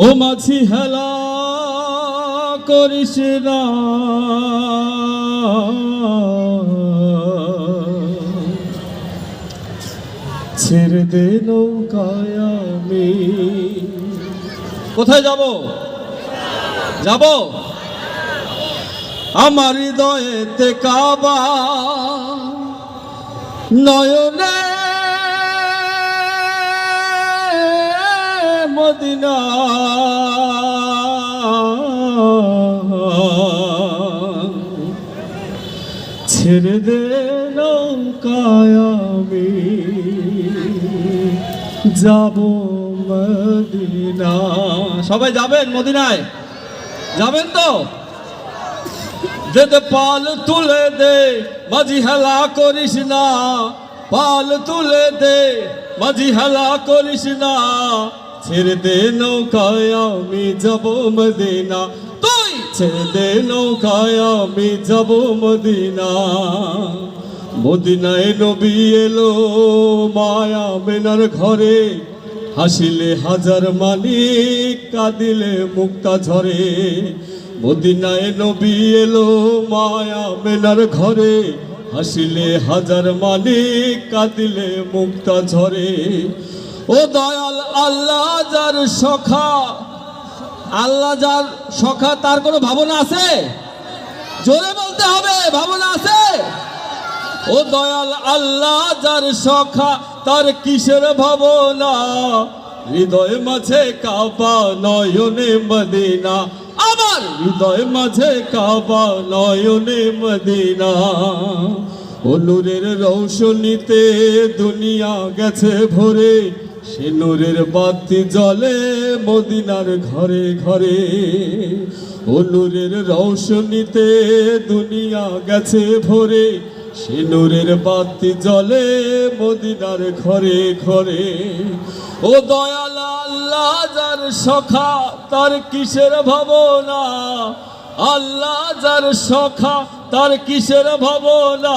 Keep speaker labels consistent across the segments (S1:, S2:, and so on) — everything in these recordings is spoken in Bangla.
S1: ও মাছি হেলা করিস না। ছেড়ে দে নৌকায় আমি। কোথায় যাব? যাব? আমার হৃদয়েতে কাবা। নয়নে মদিনা। ছেড়ে দে আমি। যাব মদিনা। সবাই যাবেন মদিনায়? যাবেন তো? যেতে পাল তুলে দে, মাঝি হেলা করিস না। পাল তুলে দে, মাঝি হেলা করিস না। ছেড়ে দে নৌকায় আমি যাব মদিনা। তুই! ছেড়ে দে নৌকায় আমি যাব মদিনা। মদিনায় নবী এলো মায়া মেনার ঘরে। হাসিলে হাজার মানিক কাঁদিলে মুক্তা ঝরে। মদিনায় নবী এলো মায়া মেনার ঘরে। হাসিলে হাজার মানিক কাঁদিলে মুক্তা ঝরে। ও দয়াল, আল্লাহ যার সখা, আল্লাহ যার সখা, তার কোনো ভাবনা আছে? জোরে বলতে হবে, ভাবনা আছে? ও দয়াল, আল্লাহ যার সখা, তার কিসের ভাবনা? হৃদয় মাঝে কাবা, নয়নে মদিনা। আমার হৃদয় মাঝে কাবা, নয়নে মদিনা। ও নূরের রৌশনীতে দুনিয়া গেছে ভরে। সে নূরের বাতি জ্বলে মদিনার ঘরে ঘরে। ও নূরের রৌশনীতে দুনিয়া গেছে ভরে। সে নূরের বাতি জ্বলে মদিনার ঘরে ঘরে। ও দয়াল সখা, তার কিসের ভাবনা? আল্লাহ যার সখা, তার কিসের ভাবনা?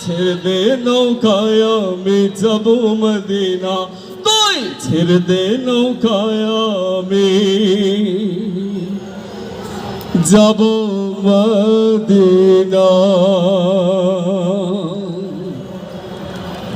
S1: ছেড়ে নৌকায় আমি যাব মদিনা। তুই ছেড়ে দে নৌকায় আমি যাব মদিনা।